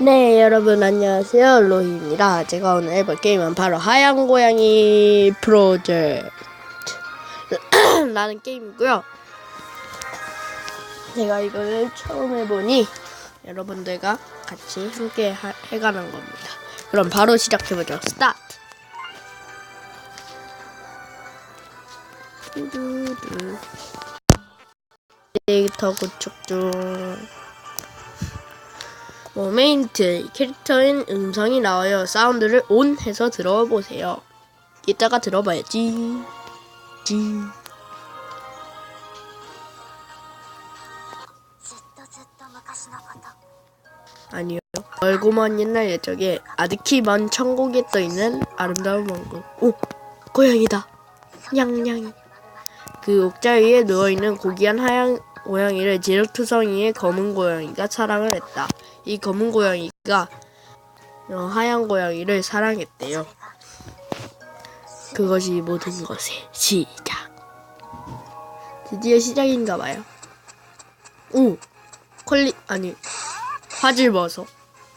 네, 여러분 안녕하세요. 로이입니다. 제가 오늘 해볼 게임은 바로 하얀 고양이 프로젝트 라는 게임이고요. 제가 이거를 처음 해보니 여러분들과 같이 함께 하- 해가는 겁니다. 그럼 바로 시작해보죠. 스타트! 두두두. 데이터 구축 중. 메인 트 캐릭터인 음성이 나와요. 사운드를 온 해서 들어보세요. 이따가 들어봐야지. 지. 아니요. 멀고먼 옛날 예적에 아득히먼 천국에 떠 있는 아름다운 왕국. 오, 고양이다. 냥냥! 그 옥자 위에 누워 있는 고귀한 하양 고양이를 지력투성이의 검은 고양이가 사랑을 했다. 이 검은 고양이가 어, 하얀 고양이를 사랑했대요. 그것이 모든 것의 시작. 드디어 시작인가 봐요. 오, 퀄리 아니 화질 보소.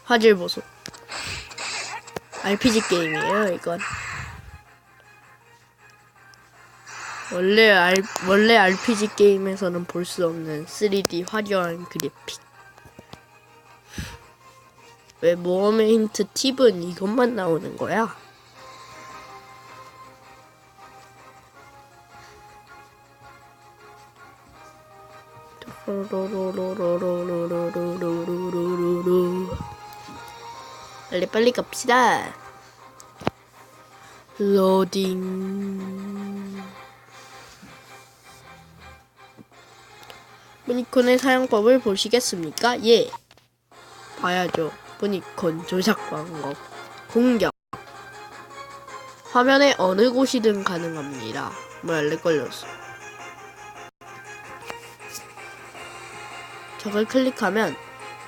화질 보소. RPG 게임이에요, 이건. 원래 알, 원래 RPG 게임에서는 볼 수 없는 3D 화려한 그래픽. 왜 모험의 힌트 팁은 이것만 나오는 거야? 빨리 빨리 갑시다. 로딩. 무니콘의 사용법을 보시겠습니까? 예. 봐야죠. 무니콘 조작 방법. 공격. 화면의 어느 곳이든 가능합니다. 뭐야, 렉 걸렸어. 저걸 클릭하면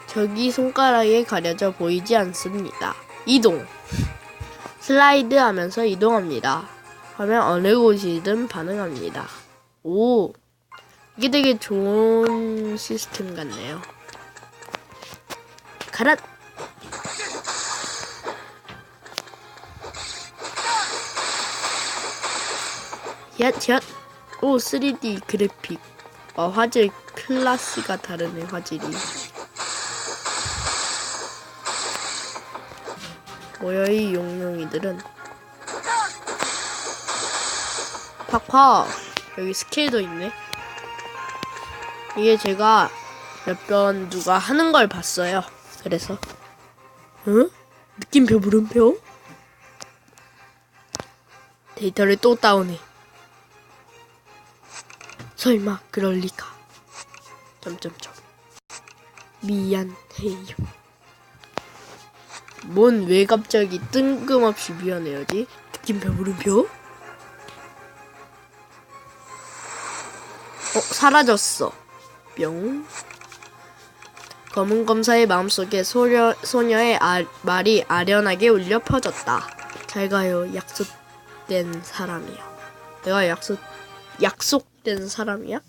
적이 손가락에 가려져 보이지 않습니다. 이동. 슬라이드 하면서 이동합니다. 화면 어느 곳이든 반응합니다. 오. 이게 되게 좋은 시스템 같네요. 가라! 얏, 얏. 오, 3D 그래픽. 어, 화질 클래스가 다르네, 화질이. 뭐야, 이 용룡이들은. 팍팍! 여기 스킬도 있네. 이게 제가 몇 번 누가 하는 걸 봤어요. 그래서. 응? 느낌표 물음표? 데이터를 또 다운해. 설마 그럴 리가. 점점점. 미안해요. 뭔 왜 갑자기 뜬금없이 미안해요지? 느낌표 물음표? 어 사라졌어. 뿅. 검은 검사의 마음속에 소녀, 소녀의 아, 말이 아련하게 울려 퍼졌다. 잘 가요. 약속된 사람이요. 내가 약속 약속된 사람이야?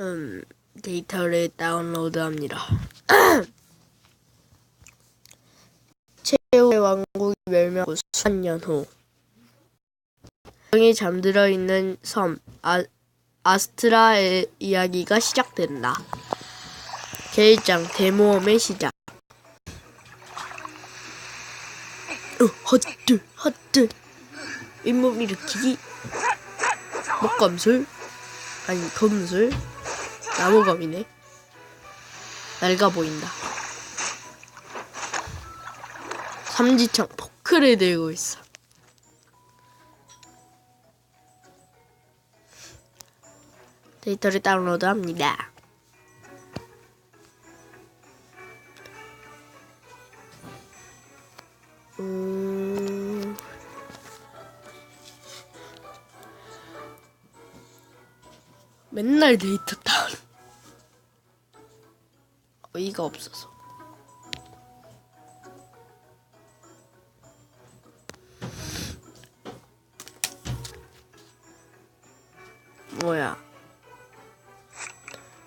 음, 데이터를 다운로드합니다. 최후의 왕국이 멸망 후 수천 년 후. 이 잠들어 있는 섬 아, 아스트라의 이야기가 시작된다. 제1장 대모험의 시작. 어, 헛들 헛들 잇몸 일으키기. 목검술. 아니 검술. 나무검이네. 낡아 보인다. 삼지창 포크를 들고 있어 데이터를 다운로드합니다 음... 맨날 데이터 다운. 어이가 없어서.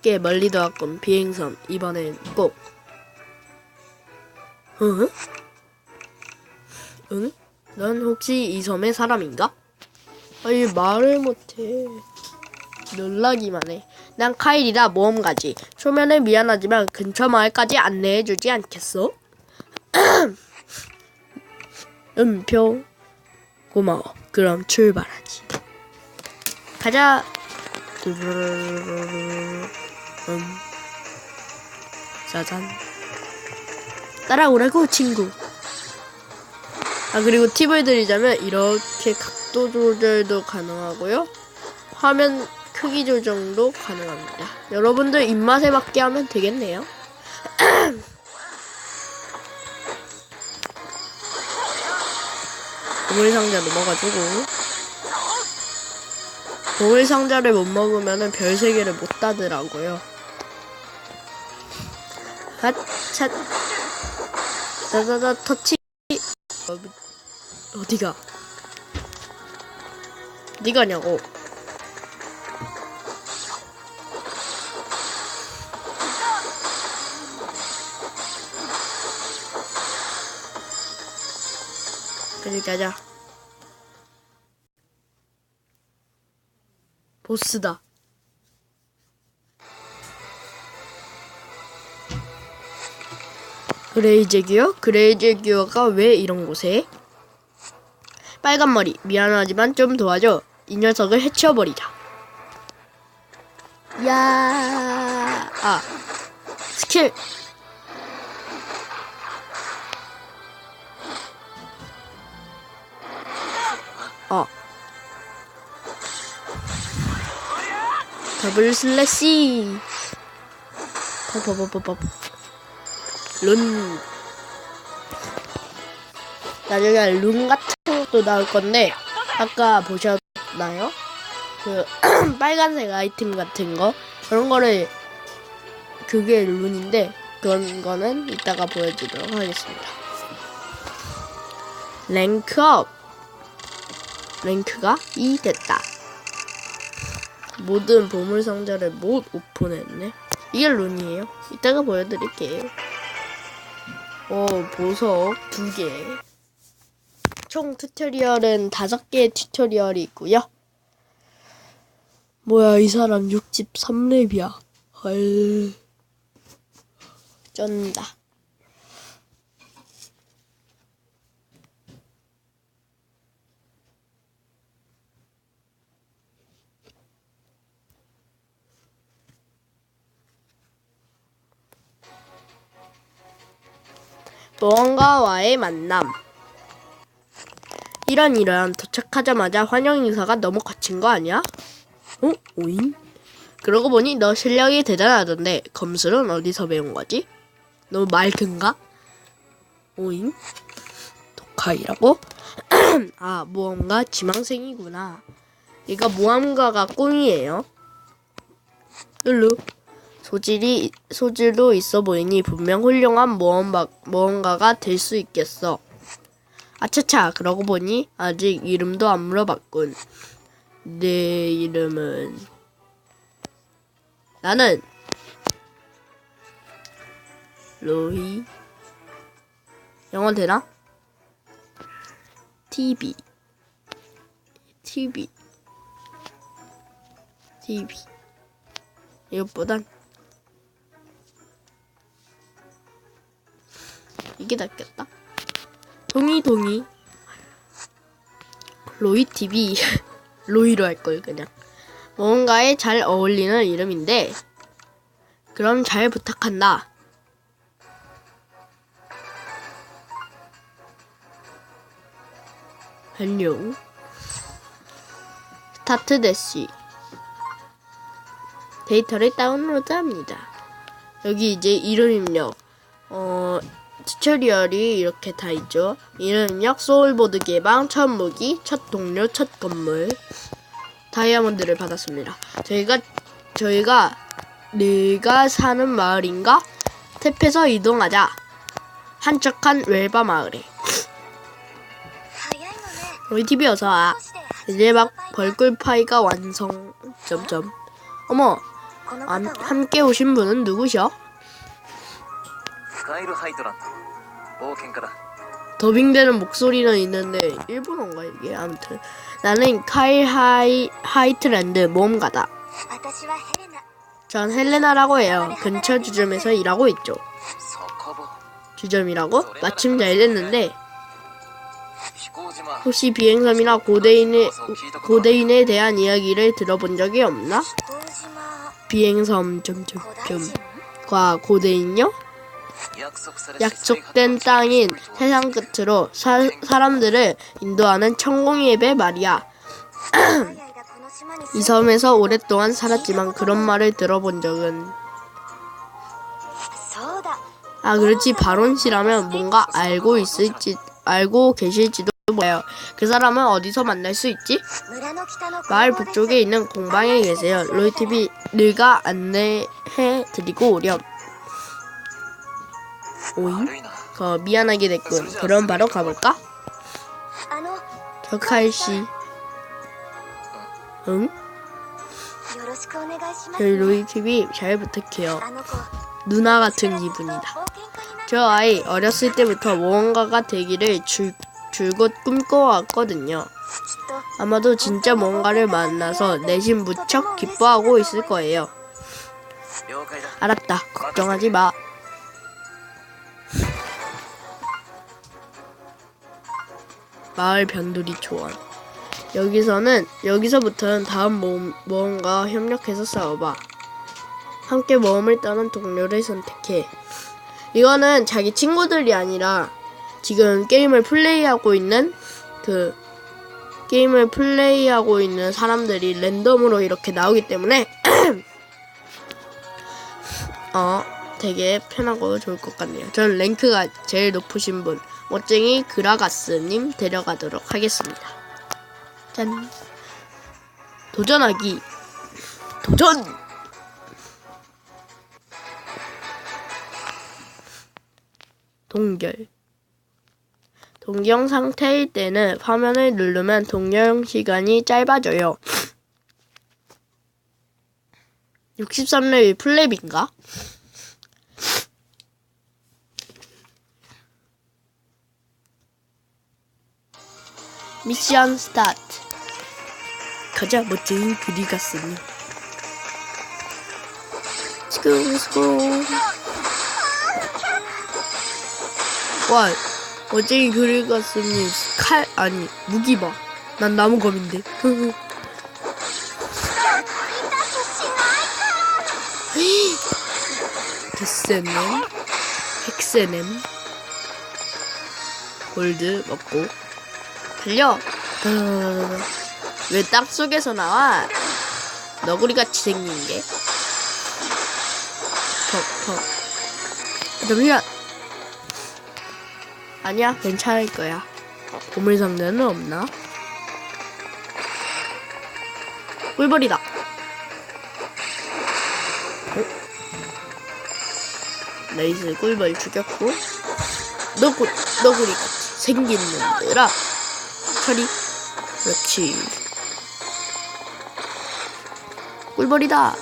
꽤 멀리도 왔군. 비행선. 이번엔 꼭. 응? 응? 넌 혹시 이 섬의 사람인가? 아니 말을 못해. 놀라기만 해 난 카일이다 모험가지. 초면에 미안하지만 근처 마을까지 안내해주지 않겠어? 음표. 고마워. 그럼 출발하지. 가자 음. 짜잔. 따라오라고 친구. 아 그리고 팁을 드리자면 이렇게 각도 조절도 가능하고요. 화면 크기 조정도 가능합니다. 여러분들 입맛에 맞게 하면 되겠네요. 보물 상자도 먹어주고. 보물 상자를 못 먹으면은 별세 개를 못 따더라고요. 핫찻 자자자 터치. 어, 어디가? 어디 가냐고. 여기 가자. 보스다 그레이제기어? 그레이제기어가 왜 이런 곳에? 빨간 머리 미안하지만 좀 도와줘 이 녀석을 해치워버리자 야, 아, 스킬. 어. 더블 슬래시. 버버버버버. 룬. 나중에 룬 같은 것도 나올 건데, 아까 보셨나요? 그, 빨간색 아이템 같은 거? 그런 거를, 그게 룬인데, 그런 거는 이따가 보여주도록 하겠습니다. 랭크업. 랭크가 2 됐다. 모든 보물 상자를 못 오픈했네. 이게 룬이에요. 이따가 보여드릴게요. 오, 보석 두 개. 총 튜토리얼은 다섯 개의 튜토리얼이 있고요. 뭐야, 이 사람 63렙이야. 헐. 쩐다. 무언가와의 만남. 이런 이런 도착하자마자 환영 인사가 너무 거친 거 아니야? 어? 오인? 그러고 보니 너 실력이 대단하던데 검술은 어디서 배운 거지? 너 말든가? 오인? 독하이라고? 아 모험가 지망생이구나. 얘가 모험가가 꿈이에요. 룰루. 소질이 소질도 있어 보이니 분명 훌륭한 모험가가 될 수 있겠어. 아차차 그러고 보니 아직 이름도 안 물어봤군. 내 이름은 나는 로히 영어 되나? TV TV TV 이것보단 이게 낫겠다. 동이 동이 로이 TV 로이로 할 걸 그냥 뭔가에 잘 어울리는 이름인데 그럼 잘 부탁한다. 안녕. 스타트 대시 데이터를 다운로드합니다. 여기 이제 이름 입력 어 메테리얼이 이렇게 다 있죠. 이능력, 소울보드 개방, 첫 무기, 첫 동료, 첫 건물. 다이아몬드를 받았습니다. 저희가, 저희가, 내가 사는 마을인가? 탭해서 이동하자. 한적한 웰바 마을에. 우리 TV 어서 와. 이제 막 벌꿀파이가 완성. 점점. 어머, 안, 함께 오신 분은 누구셔? 스카이르 하이드란트. 오 갱그라 더빙되는 목소리는 있는데 일본어인가 이게? 아무튼. 나는 카일 하이, 하이트랜드 모험가다. 전 헬레나라고 해요. 근처 주점에서 일하고 있죠. 주점이라고? 마침 잘 됐는데. 혹시 비행섬이나 고대인에, 고대인에 대한 이야기를 들어본 적이 없나? 비행섬 점점점과 고대인요? 약속된 땅인 세상 끝으로 사, 사람들을 인도하는 천공예배 말이야. 이 섬에서 오랫동안 살았지만 그런 말을 들어본 적은 아 그렇지 바론 씨라면 뭔가 알고 있을지 알고 계실지도 몰라요. 그 사람은 어디서 만날 수 있지? 마을 북쪽에 있는 공방에 계세요. 로이티비 늙가 안내해 드리고 오렴. 오잉? 거 미안하게 됐군. 그럼 바로 가볼까? 저칼씨 응? 저희 로이TV 잘 부탁해요. 누나 같은 기분이다. 저 아이 어렸을 때부터 무언가가 되기를 줄, 줄곧 꿈꿔왔거든요. 아마도 진짜 뭔가를 만나서 내심 무척 기뻐하고 있을 거예요. 알았다. 걱정하지 마. 마을 변두리 초원. 여기서는 여기서부터는 다음 모험, 모험과 협력해서 싸워봐. 함께 모험을 떠난 동료를 선택해. 이거는 자기 친구들이 아니라 지금 게임을 플레이하고 있는 그 게임을 플레이하고 있는 사람들이 랜덤으로 이렇게 나오기 때문에 어 되게 편하고 좋을 것 같네요. 전 랭크가 제일 높으신 분 멋쟁이 그라가스님 데려가도록 하겠습니다. 짠 도전하기 도전 동결 동경 상태일 때는 화면을 누르면 동경 시간이 짧아져요. 63레벨 플랩인가? 미션 스타트. 가자 멋쟁이 그리가스님. 스쿠 스쿠. 와 멋쟁이 그리가스님 칼 아니 무기 봐. 난 나무검인데. 데스넴, 헥세넴, 골드 먹고 달려. 왜 땅 속에서 나와? 너구리같이 생긴 게. 퍽 퍽. 잠시만. 아니야, 괜찮을 거야. 보물 상자는 없나? 꿀벌이다. 레이스 꿀벌 죽였고 너구 너구리 같이 생긴 놈들아 처리. 그렇지. 꿀벌이다.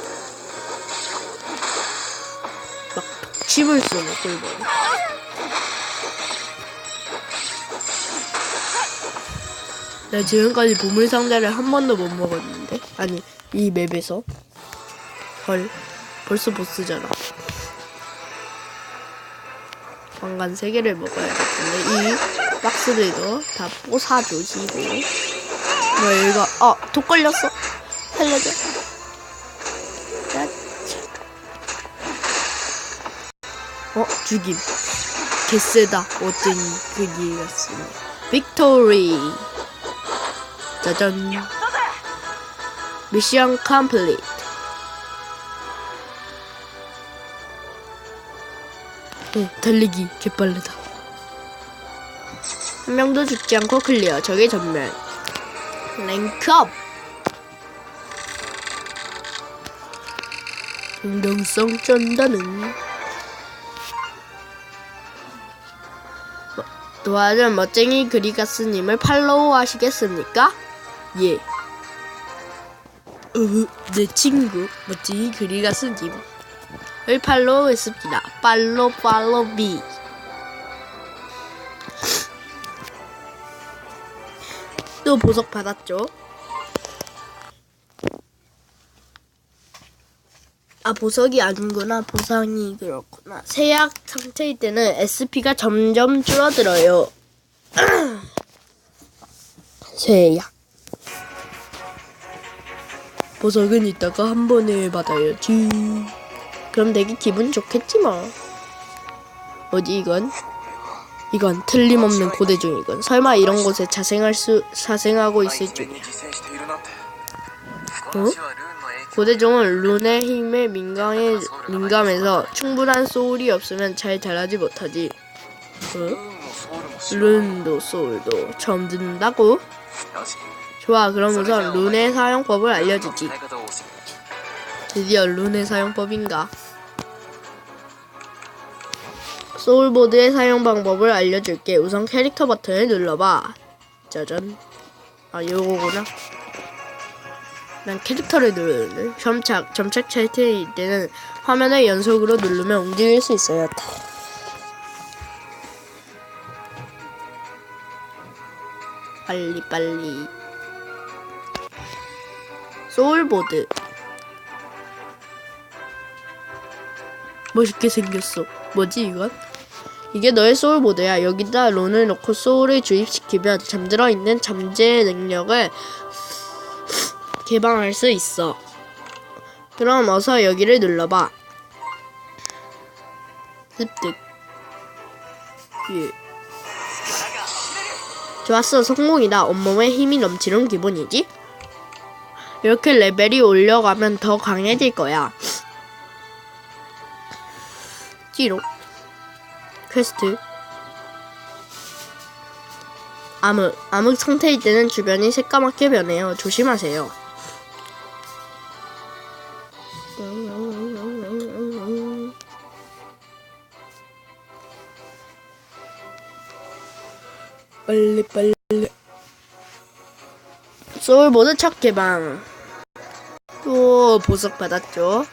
막 독침을 쏘네 꿀벌 나 지금까지 보물 상자를 한 번도 못 먹었는데? 아니 이 맵에서? 헐 벌써 보스잖아. 왕관 3개를 먹어야겠는데 이 박스들도 다 뽀사주시고. 뭐 이거 어 독 걸렸어? 살려줘. 어 죽임. 개쎄다. 어쩐 같습니다. 빅토리. 짜잔. 미션 컴플리트. 오, 달리기 개빠르다. 한 명도 죽지 않고 클리어. 적의 전멸. 랭크업. 공정성 쩐다는. 뭐, 도와준 멋쟁이 그리가스님을 팔로우 하시겠습니까? 예. 으, 내 친구 멋지 그리가 쓰기 을 팔로우 했습니다 팔로 팔로 비 또 보석 받았죠? 아 보석이 아니구나. 보상이 그렇구나. 세약 상태일 때는 SP가 점점 줄어들어요. 세약. 보석은 이따가 한 번에 받아야지. 그럼 되게 기분 좋겠지 뭐. 뭐지 이건 이건 틀림없는 고대종이군. 설마 이런 곳에 자생할 수 자생하고 있을 줄이야. 어? 고대종은 룬의 힘에 민감해, 민감해서 충분한 소울이 없으면 잘 자라지 못하지. 어? 룬도 소울도 처음 듣는다고? 좋아, 그럼 우선 룬의 사용법을 알려주지. 드디어 룬의 사용법인가? 소울보드의 사용 방법을 알려줄게. 우선 캐릭터 버튼을 눌러봐. 짜잔. 아, 요거구나. 난 캐릭터를 누르는데 점착, 점착 차트일 때는 화면을 연속으로 누르면 움직일 수 있어요. 빨리 빨리. 소울보드. 멋있게 생겼어. 뭐지 이건? 이게 너의 소울보드야. 여기다 론을 넣고 소울을 주입시키면 잠들어 있는 잠재 능력을 개방할 수 있어. 그럼 어서 여기를 눌러봐. 습득. 예. 좋았어, 성공이다. 온몸에 힘이 넘치는 기분이지? 이렇게 레벨이 올려가면 더 강해질 거야. 찌로. 퀘스트. 암흑. 암흑 상태일 때는 주변이 새까맣게 변해요. 조심하세요. 빨리 빨리. 소울보드 첫 개방. 또 보석 받았죠.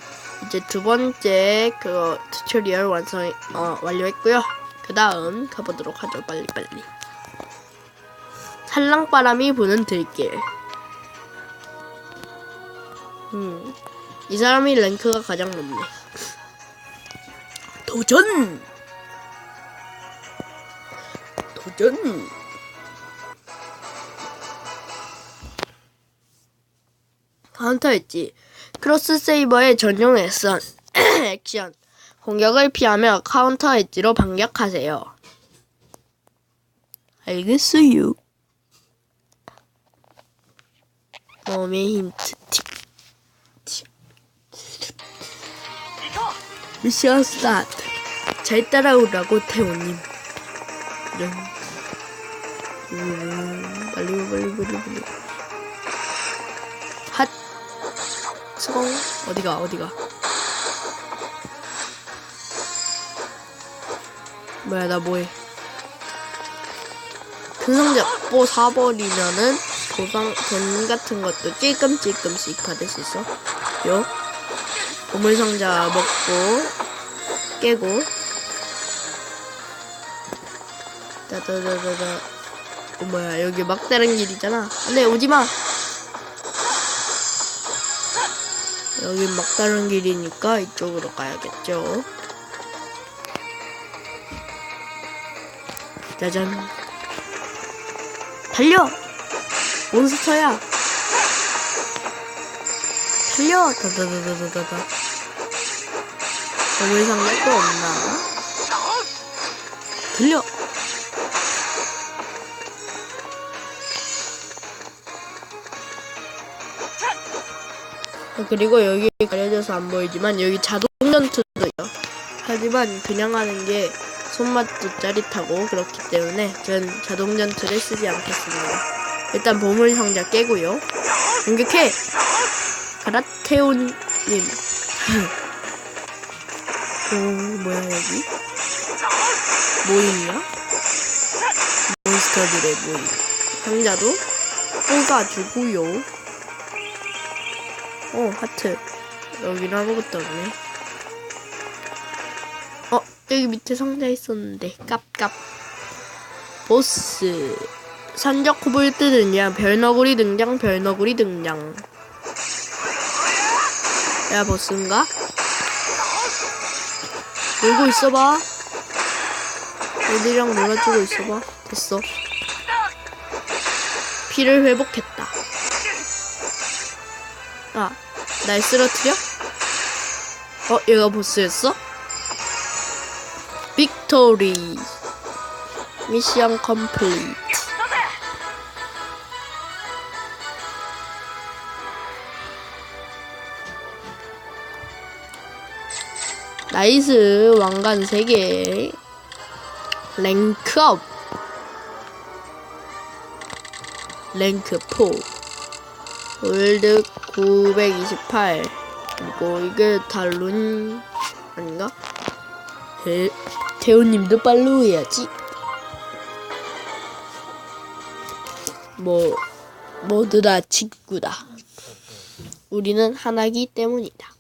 이제 두 번째 그 튜토리얼 완성 어 완료했고요. 그 다음 가보도록 하죠. 빨리 빨리. 살랑바람이 부는 들길. 음, 이 사람이 랭크가 가장 높네. 도전! 도전! 카운터 엣지. 크로스 세이버의 전용 액션. 액션. 공격을 피하며 카운터 엣지로 반격하세요. 알겠어요. 몸의 힌트 팁. 팁. 미션 스타트. 잘 따라오라고 태호님. 음, 빨리 빨리 빨리 빨리. 수공 어디가 어디가. 뭐야 나 뭐해? 큰 상자 뭐 사버리면은 보상 돈 같은 것도 찔끔찔끔씩 받을 수 있어. 요 보물 상자 먹고 깨고 따다다다다. 어 뭐야 여기 막다른 길이잖아. 안 돼 오지 마. 여기 막다른 길이니까 이쪽으로 가야겠죠. 짜잔. 달려! 몬스터야! 달려! 다다다다다다. 보물 상자 또 없나? 들려! 그리고 여기 가려져서 안 보이지만 여기 자동 전투도 있어. 하지만 그냥 하는 게 손맛도 짜릿하고 그렇기 때문에 전 자동 전투를 쓰지 않겠습니다. 일단 보물 상자 깨고요. 공격해! 가라테온님. 오, 뭐야, 여기? 모임이야? 몬스터들의 모임. 상자도 뽑아주고요. 어 하트. 여기는 아무것도 없네. 어 여기 밑에 상자 있었는데. 깝깝. 보스. 산적 코볼트 등장. 별너구리 등장. 별너구리 등장. 야 보스인가? 놀고 있어봐. 애들이랑 놀아주고 있어봐. 됐어. 피를 회복했다 아, 날 쓰러뜨려? 어, 얘가 보스였어? 빅토리. 미션 컴플리트. 나이스 왕관 3개. 랭크업. 랭크 4 월드 928 그리고 이게 달룬 아닌가? 태, 태우님도 팔로우 해야지. 뭐 모두 다 친구다. 우리는 하나기 때문이다.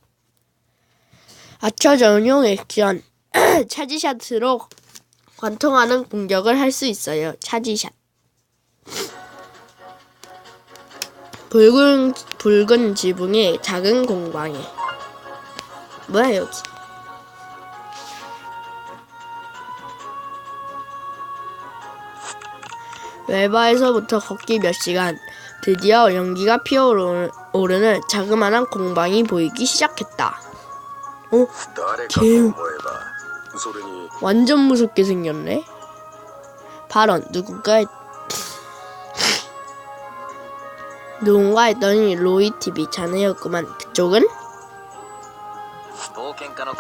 아처 전용 액션 차지샷으로 관통하는 공격을 할 수 있어요. 차지샷 붉은 붉은 지붕의 작은 공방에 뭐야 여기 외바에서부터 걷기 몇 시간 드디어 연기가 피어오르는 자그마한 공방이 보이기 시작했다. 어? 개우 완전 무섭게 생겼네. 발언 누군가 했다. 누군가 했더니 로이 TV 자네였구만. 그쪽은?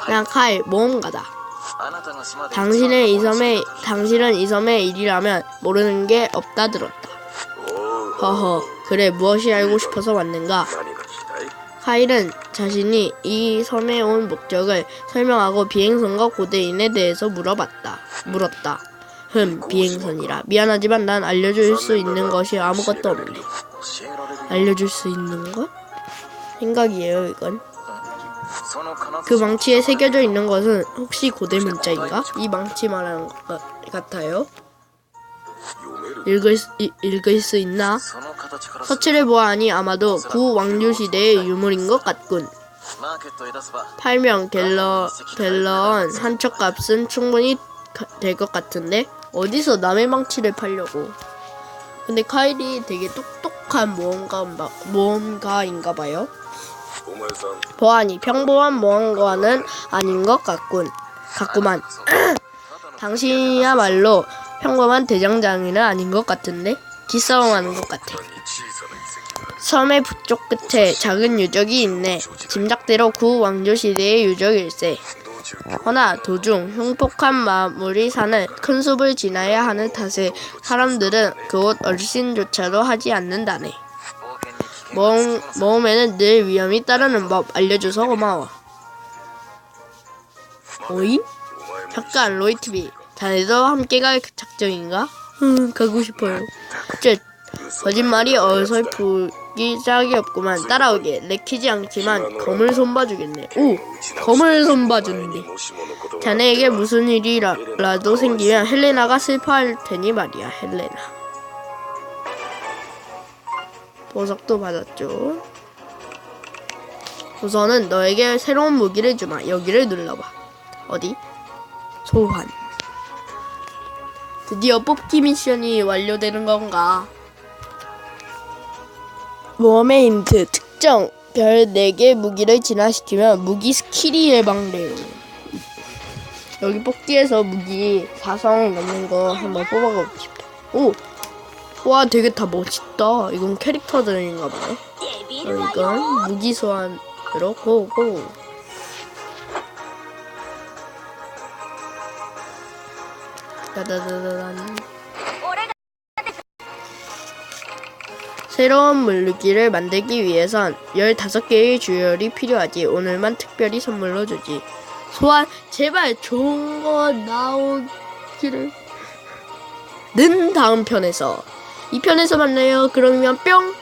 난 카이 모험가다. 당신은 이 섬에 당신은 이 섬의 일이라면 모르는 게 없다 들었다. 허허 그래 무엇이 알고 싶어서 왔는가? 카일은 자신이 이 섬에 온 목적을 설명하고 비행선과 고대인에 대해서 물어봤다. 물었다. 흠 비행선이라 미안하지만 난 알려줄 수 있는 것이 아무것도 없네. 알려줄 수 있는 거? 생각이에요 이건 그, 그 망치에 새겨져 있는 것은 혹시 고대 문자인가? 이 망치 말하는 것 같아요 읽을, 수, 이, 읽을 수 있나? 서치를 보아하니 아마도 구왕류 시대의 유물인 것 같군. 팔명 갤러, 갤런 한척 값은 충분히 될 것 같은데 어디서 남의 망치를 팔려고 근데 카일이 되게 똑똑한 모험가, 모험가인가 봐요. 보안이 평범한 모험가는 아닌 것 같군. 같구만. 당신이야말로 평범한 대장장이는 아닌 것 같은데 기싸움하는 것 같아. 섬의 북쪽 끝에 작은 유적이 있네. 짐작대로 구 왕조 시대의 유적일세. 그렇죠. 허나 도중 흉폭한 마무리 산을 큰 숲을 지나야 하는 탓에 사람들은 그곳 얼씬조차도 하지 않는다네. 모험, 모험에는 늘 위험이 따르는 법 알려줘서 고마워. 어이? 잠깐 로이트비 자네도 함께 갈 작정인가? 음 가고 싶어요. 쯧 거짓말이 어설프 먹기 짝이 없구만. 따라오게. 내키지 않지만 검을 손봐주겠네. 오! 검을 손봐주는데. 자네에게 무슨 일이라도 생기면 헬레나가 슬퍼할 테니 말이야 헬레나. 보석도 받았죠. 우선은 너에게 새로운 무기를 주마. 여기를 눌러봐. 어디? 소환. 드디어 뽑기 미션이 완료되는 건가? 모험의 힌트 특정 별 4개 무기를 진화시키면 무기 스킬이 예방돼요 여기 뽑기에서 무기 4성 넘는 거 한번 뽑아보고 싶다. 오! 와, 되게 다 멋있다. 이건 캐릭터들인가 봐요. 어, 이건 무기 소환으로 고고. 따다다다단. 새로운 물기를 만들기 위해선 15개의 주열이 필요하지. 오늘만 특별히 선물로 주지. 소환 제발 좋은 거 나오기를 는 다음 편에서 이 편에서 만나요 그러면 뿅